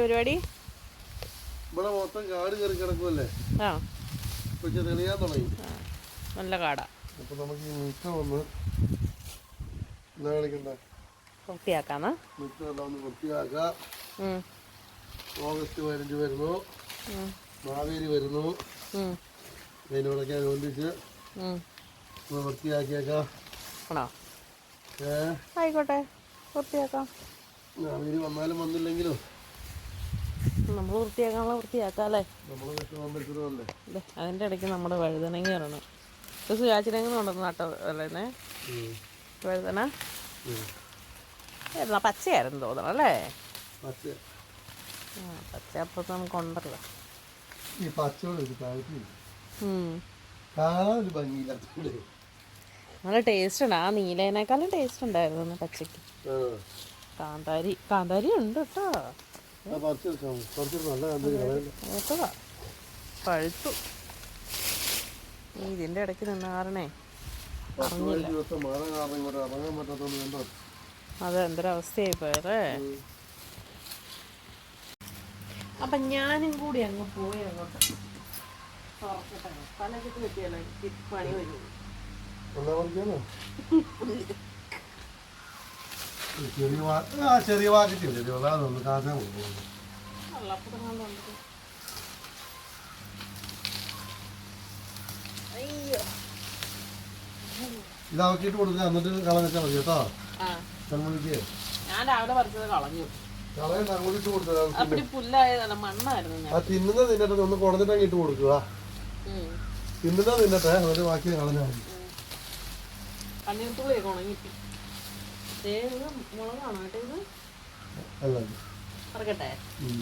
പരിപാടി? ഇവിടെ മൊത്തം കാട് കയറി കിടക്കുമല്ലേ ആ. ഇപ്പൊ തെളിയാൻ തുടങ്ങി. നല്ല കാടാ. അപ്പൊ നമുക്ക് ഈ മിറ്റം ഒന്ന് എന്താ കളിക്കണ്ട വൃത്തിയാക്കാന്ന്? മിറ്റം എല്ലാം ഒന്ന് വൃത്തിയാക്കാം. ഉം, ഓഗസ്റ്റ് പതിനഞ്ച് വരുന്നു. മാവേലി. ഒന്ന് വൃത്തിയാക്കിയേക്കാം. ആണോ? ഏ? ആയിക്കോട്ടെ. വൃത്തിയാക്കാം. മാവേലി വന്നാലും വന്നില്ലെങ്കിലും നമ്മൾ വൃത്തിയാക്കാനുള്ള വൃത്തിയാക്കാല്ലേ? അല്ലേ അതിന്റെ ഇടയ്ക്ക് നമ്മുടെ വഴുതനങ്ങ ഇറങ്ങണം ഇത് സുയാച്ചിനെങ്ങനെ ഉണ്ടെന്ന് നട്ടോ അല്ലേ വഴുതന? ഏതാ പച്ചയായിരുന്നു തോന്നണം അല്ലേ? പച്ച. ആ പച്ച അപ്പോൾ നമുക്ക് ഉണ്ടല്ലോ ഈ നല്ല ടേസ്റ്റ് ഉണ്ട്. ആ നീലേനേക്കാളും ടേസ്റ്റ് ഉണ്ടായിരുന്നു പച്ചക്ക്. പച്ചയ്ക്ക് കാന്താരി കാന്താരി ഉണ്ട് കേട്ടോ. മൂത്തതാ പഴുത്തു. ഈ ഇതിന്റെ ഇടയ്ക്ക് നിന്നാറണേ അതെന്തൊരവസ്ഥയായി അത് എന്തൊരവസ്ഥയായി പോയതേ? അപ്പം ഞാനും കൂടി അങ്ങ് പോയി അങ്ങോട്ട്. തുറക്കട്ടെ തലക്കിട്ട് പറ്റിയല്ലോ എനിക്ക് പണി വരും എന്താ പറിക്കാനോ ഈ ചെറിയ വാക്ക് ആ ചെറിയ അതൊന്ന് കാക്കാൻ പോകുന്നു വെള്ളപ്പുറങ്ങളുണ്ട് അയ്യോ. ഇത് അവക്കിട്ട് കൊടുക്കുക എന്നിട്ട് കളഞ്ഞാൽ മതി കേട്ടോ. കൺമുളിക്ക് ഞാൻ രാവിലെ പറിച്ചത് കളഞ്ഞു. കളയണ്ട അങ്ങോട്ട് ഇട്ട് കൊടുക്കുക ആ തിന്നുന്ന തിന്നട്ടെ. ഒന്ന് കുടഞ്ഞിട്ട് അങ്ങ് ഇട്ട് കൊടുക്കുക. തിന്നുന്ന തിന്നട്ടെ. എന്നിട്ട് ബാക്കി കളഞ്ഞാൽ മതി. മുളകാണോ? കേട്ടോ ഇത്? അല്ല പറക്കട്ടെ. ഉം.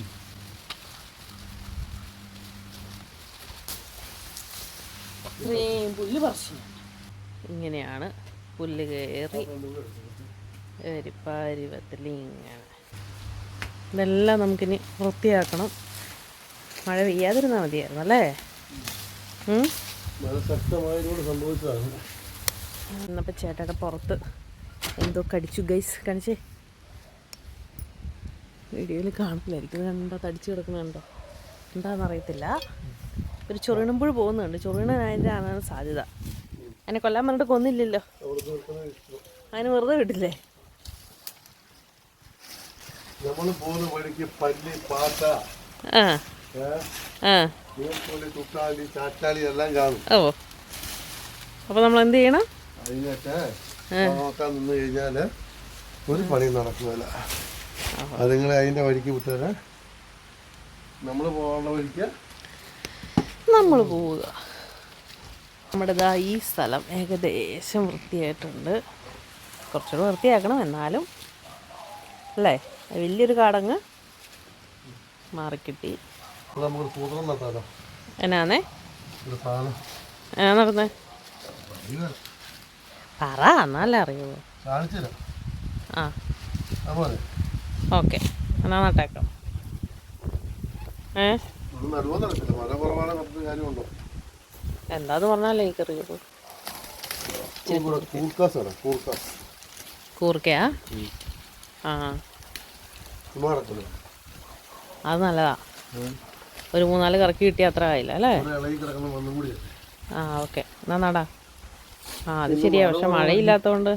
ഇത്രയും പുല്ല് പറിച്ചു ഇങ്ങനെയാണ് പുല്ല് കയറി എരിപ്പാരിവത്തിൽ ഇങ്ങനെ. ഇതെല്ലാം നമുക്കിനി വൃത്തിയാക്കണം. മഴ പെയ്യാതിരുന്നാൽ മതിയായിരുന്നു അല്ലേ? മഴ ശക്തമായതിനോട് സംഭവിച്ചതാണ്. എന്നപ്പോൾ ചേട്ടയുടെ പുറത്ത് എന്തോ കടിച്ചു ഗൈസ് കാണിച്ചേ? വീഡിയോയിൽ കാണില്ലായിരിക്കും എനിക്ക് കണ്ടോ തടിച്ചു കിടക്കുന്നുണ്ടോ എന്താണെന്നറിയത്തില്ല ഒരു ചൊറിണുമ്പോൾ പോകുന്നുണ്ട്. ചൊറിണനായതിനാണ് സാധ്യത. അതിനെ കൊല്ലാൻ പറഞ്ഞിട്ട് കൊന്നില്ലല്ലോ. അതിന് വെറുതെ വിട്ടില്ലേ? നമ്മൾ പോകുന്ന വഴിക്ക് പല്ലി പാട്ട എല്ലാം കാണും. ഓ. അപ്പോൾ നമ്മൾ എന്ത് ചെയ്യണം? അതിനൊക്കെ നോക്കാൻ നിന്ന് കഴിഞ്ഞാൽ ഒരു പണി നടക്കുന്നില്ല. അതുങ്ങളെ അതിന്റെ വഴിക്ക് വിട്ടാൽ നമ്മൾ പോകേണ്ട വഴിക്ക് നമ്മൾ പോവുക. നമ്മുടെ ഇതാ ഈ സ്ഥലം ഏകദേശം വൃത്തിയായിട്ടുണ്ട്. കുറച്ചുകൂടെ വൃത്തിയാക്കണം എന്നാലും അല്ലേ? വലിയൊരു കാടങ്ങ് മാറിക്കിട്ടി. എന്നാന്നേ? എന്നാ നടന്നേ? പറ എന്നാലേ തരാം ആ. ഓക്കെ എന്നാ നട്ടേക്കാം. ഏ? എന്താന്ന് പറഞ്ഞാലേ എനിക്കറിയുള്ളൂ കൂർക്കയാ? ആ. അത് നല്ലതാ. ഒരു മൂന്നാൽ കറക്കി കിട്ടിയ അത്ര ആയില്ല അല്ലേ? ആ ഓക്കെ എന്നാ നടാ. ആ അത് ശരിയാ. പക്ഷെ മഴയില്ലാത്തതുകൊണ്ട്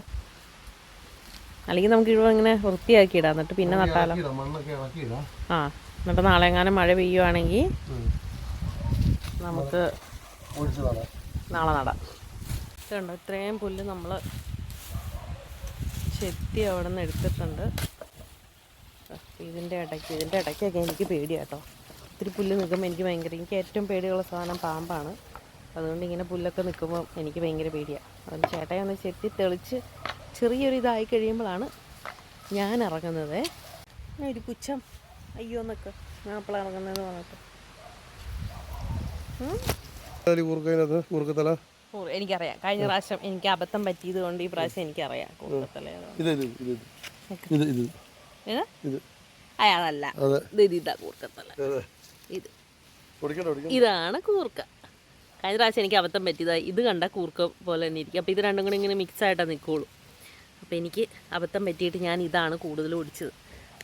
അല്ലെങ്കിൽ നമുക്ക് ഇവിടെ ഇങ്ങനെ വൃത്തിയാക്കി ഇടാം എന്നിട്ട് പിന്നെ നട്ടാലോ? ആ എന്നിട്ട് നാളെ എങ്ങാനും മഴ പെയ്യുവാണെങ്കിൽ നമുക്ക് നാളെ നടാം. ഇതുണ്ടോ? ഇത്രയും പുല്ല് നമ്മൾ ചെത്തി അവിടെ നിന്ന് എടുത്തിട്ടുണ്ട്. ഇതിന്റെ ഇടയ്ക്ക് ഇതിന്റെ ഇടയ്ക്കൊക്കെ എനിക്ക് പേടിയാട്ടോ ഒത്തിരി പുല്ല് നിൽക്കുമ്പോൾ എനിക്ക് ഭയങ്കര എനിക്ക് ഏറ്റവും പേടിയുള്ള സാധനം പാമ്പാണ്. അതുകൊണ്ട് ഇങ്ങനെ പുല്ലൊക്കെ നിൽക്കുമ്പോൾ എനിക്ക് ഭയങ്കര പേടിയാണ് അതുകൊണ്ട് ചേട്ടായി ഒന്ന് ചെത്തി തെളിച്ച് ചെറിയൊരു ഇതായി കഴിയുമ്പോഴാണ് ഞാൻ ഇറങ്ങുന്നത്. ഒരു പുച്ഛം. അയ്യോ എന്നൊക്കെ ഞാൻ അപ്പോൾ ഇറങ്ങുന്നതെന്ന് പറഞ്ഞിട്ട്. എനിക്കറിയാം. കഴിഞ്ഞ പ്രാവശ്യം എനിക്ക് അബദ്ധം പറ്റിയത് കൊണ്ട് ഈ പ്രാവശ്യം എനിക്കറിയാം അയാളല്ല. ഇത് കൂർക്കത്തല. ഇത്. ഇതാണ് കൂർക്ക. കഴിഞ്ഞ പ്രാവശ്യം എനിക്ക് അബദ്ധം പറ്റിയതായി ഇത് കണ്ട കൂർക്ക പോലെ തന്നെ ഇരിക്കും. അപ്പോൾ ഇത് രണ്ടും കൂടി ഇങ്ങനെ മിക്സ് ആയിട്ടാണ് നിൽക്കുള്ളൂ അപ്പോൾ എനിക്ക് അബദ്ധം പറ്റിയിട്ട് ഞാൻ ഇതാണ് കൂടുതൽ ഓടിച്ചത്.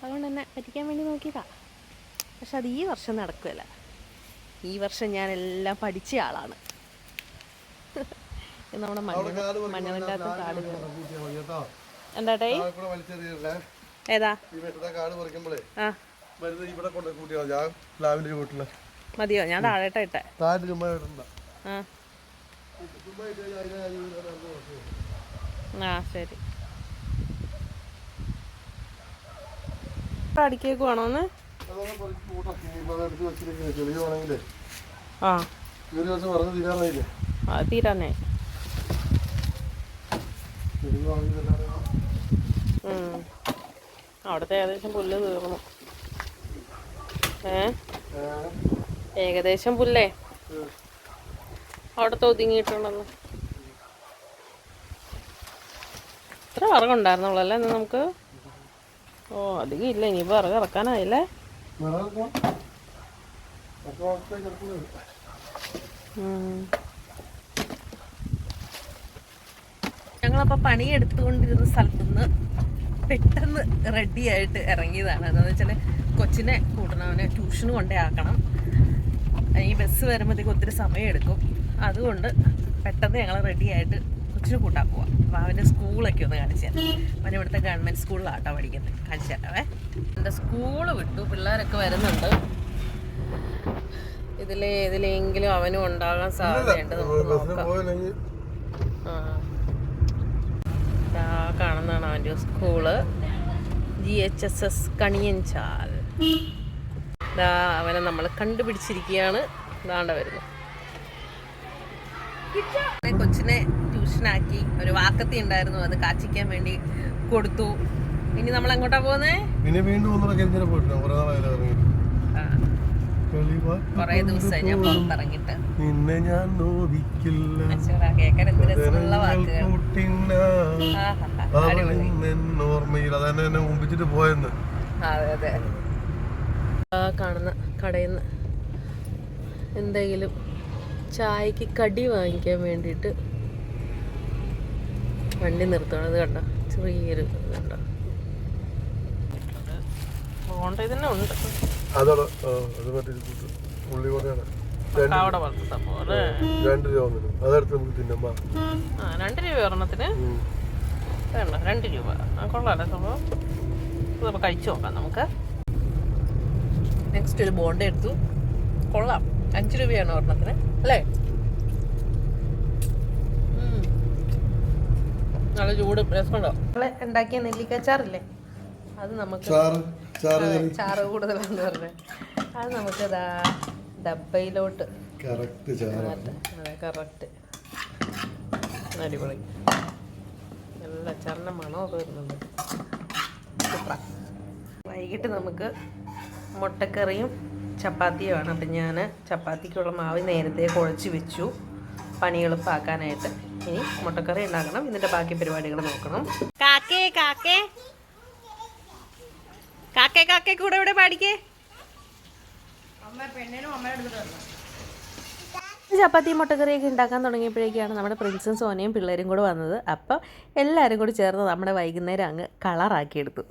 അതുകൊണ്ട് തന്നെ പറ്റിക്കാൻ വേണ്ടി നോക്കിയതാ. പക്ഷെ അത് ഈ വർഷം നടക്കുകയല്ല. ഈ വർഷം ഞാൻ എല്ലാം പഠിച്ച ആളാണ്. നമ്മുടെ അകത്ത് കാട് എന്താട്ടേ ഏതാ? മതിയോ? ഞാൻ താഴെ ഇട്ടേ. താഴെ ആ. ശരി. അടിക്കേക്ക് വേണോന്ന്? ആ. തീരാനേ. അവിടുത്തെ ഏകദേശം പുല്ല് തീർന്നു. ഏകദേശം പുല്ലേ? അവിടുത്തെ ഒതുങ്ങിയിട്ടുണ്ടെന്ന്. ഇത്ര വിറകുണ്ടായിരുന്നുള്ളൂ അല്ലേ നമുക്ക്? ഓ അധികം ഇല്ല. ഇനി വിറക് ഇറക്കാനായില്ലേ. ഞങ്ങളപ്പോൾ പണിയെടുത്തുകൊണ്ടിരുന്ന സ്ഥലത്തുനിന്ന് പെട്ടെന്ന് റെഡി ആയിട്ട് ഇറങ്ങിയതാണ്. എന്താണെന്ന് വെച്ചാൽ കൊച്ചിനെ കൂട്ടണവനെ ട്യൂഷന് കൊണ്ടേ ആക്കണം. ഈ ബസ് വരുമ്പോഴത്തേക്ക് ഒത്തിരി സമയം എടുക്കും അതുകൊണ്ട് പെട്ടെന്ന് ഞങ്ങൾ റെഡിയായിട്ട് കൊച്ചിനെ കൂട്ടാൻ പോവാം. അപ്പോൾ അവന്റെ സ്കൂളൊക്കെ ഒന്ന് കാണിച്ചു തരാം. അവൻ ഇവിടുത്തെ ഗവൺമെന്റ് സ്കൂളിലാട്ടോ പഠിക്കുന്നത് കാണിച്ചു തരാവേ. എന്റെ സ്കൂൾ വിട്ടു. പിള്ളേരൊക്കെ വരുന്നുണ്ട്. ഇതിലെ ഏതിലെങ്കിലും അവനും ഉണ്ടാകാൻ സാധ്യതയുണ്ട്. നമുക്ക് നോക്കാം. ആ. കാണുന്നതാണ് അവന്റെ school. G H S S Kaniyanchal ദാ അവനെ നമ്മൾ കണ്ടുപിടിച്ചിരിക്കുകയാണ് ദാണ്ട വരുന്നു കൊച്ചിനെ ട്യൂഷനാക്കി ഒരു വാക്കത്തി ഉണ്ടായിരുന്നു. അത് കാച്ചിക്കാൻ വേണ്ടി കൊടുത്തു. ഇനി നമ്മൾ എങ്ങോട്ടാ പോകുന്നേ പിന്നെ വീണ്ടും കുറേ ദിവസമായി ഞാൻ പുറത്തിറങ്ങിട്ട് നിന്നെ ഞാൻ നോവിക്കില്ല. കേക്കാൻ എന്ത് രസമുള്ള വാക്കുകൾ. നിന്നോർമ്മയിൽ അതന്നെ എന്നെ മുമ്പിച്ചിട്ട് പോയെന്ന്. അതെ അതെ. ആ കാണുന്ന കടയിൽ നിന്ന് എന്തെങ്കിലും ചായക്ക് കടി വാങ്ങിക്കാൻ വേണ്ടിയിട്ട് വണ്ടി നിർത്തണം. അത് കണ്ട? ചെറിയൊരു കണ്ടോ ബോണ്ട ഇതിനെ ഉണ്ട്. രണ്ട് രൂപ അതെടുത്ത് നമുക്ക് തിന്നമ്മ ആ രണ്ട് രൂപ ഒരെണ്ണത്തിന്? വേണ്ട രണ്ട് രൂപ. ആ കൊള്ളാല്ലേ സംഭവം. ഇത് നമുക്ക് കഴിച്ചു നോക്കാം നമുക്ക്. നെക്സ്റ്റ് ഒരു ബോണ്ട എടുത്തു. കൊള്ളാം. അഞ്ച് രൂപയാണ് ഒരെണ്ണത്തിന്. അല്ലേ. നല്ല ചൂട് രസമുണ്ടോ? നമ്മളെ ഉണ്ടാക്കിയ നെല്ലിക്കച്ചാറില്ലേ? അത് നമുക്ക് ചാറ് കൂടുതലാന്ന് പറഞ്ഞത് അത് നമുക്ക് ദാ ഡബയിലോട്ട്. അതെ കറക്റ്റ്. അടിപൊളി. നല്ല ചർണ മണമൊക്കെ വരുന്നുണ്ട്. വൈകിട്ട് നമുക്ക് മുട്ടക്കറിയും ചപ്പാത്തിയുമാണ് അപ്പം ഞാൻ ചപ്പാത്തിക്കുള്ള മാവ് നേരത്തെ കുഴച്ച് വെച്ചു. പണി എളുപ്പമാക്കാനായിട്ട് ഇനി മുട്ടക്കറി ഉണ്ടാക്കണം. ഇതിന്റെ ബാക്കി പരിപാടികൾ നോക്കണം. കാക്കേ കാക്കേ. കാക്കേ കാക്കേ കൂടെ ഇവിടെ പാടിക്കേ. ചപ്പാത്തി മുട്ടക്കറിയൊക്കെ ഉണ്ടാക്കാൻ തുടങ്ങിയപ്പോഴേക്കാണ് നമ്മുടെ പ്രിൻസും സോനയും പിള്ളേരും കൂടെ വന്നത്. അപ്പോൾ എല്ലാവരും കൂടി ചേർന്ന് നമ്മുടെ വൈകുന്നേരം അങ്ങ് കളറാക്കിയെടുത്തു.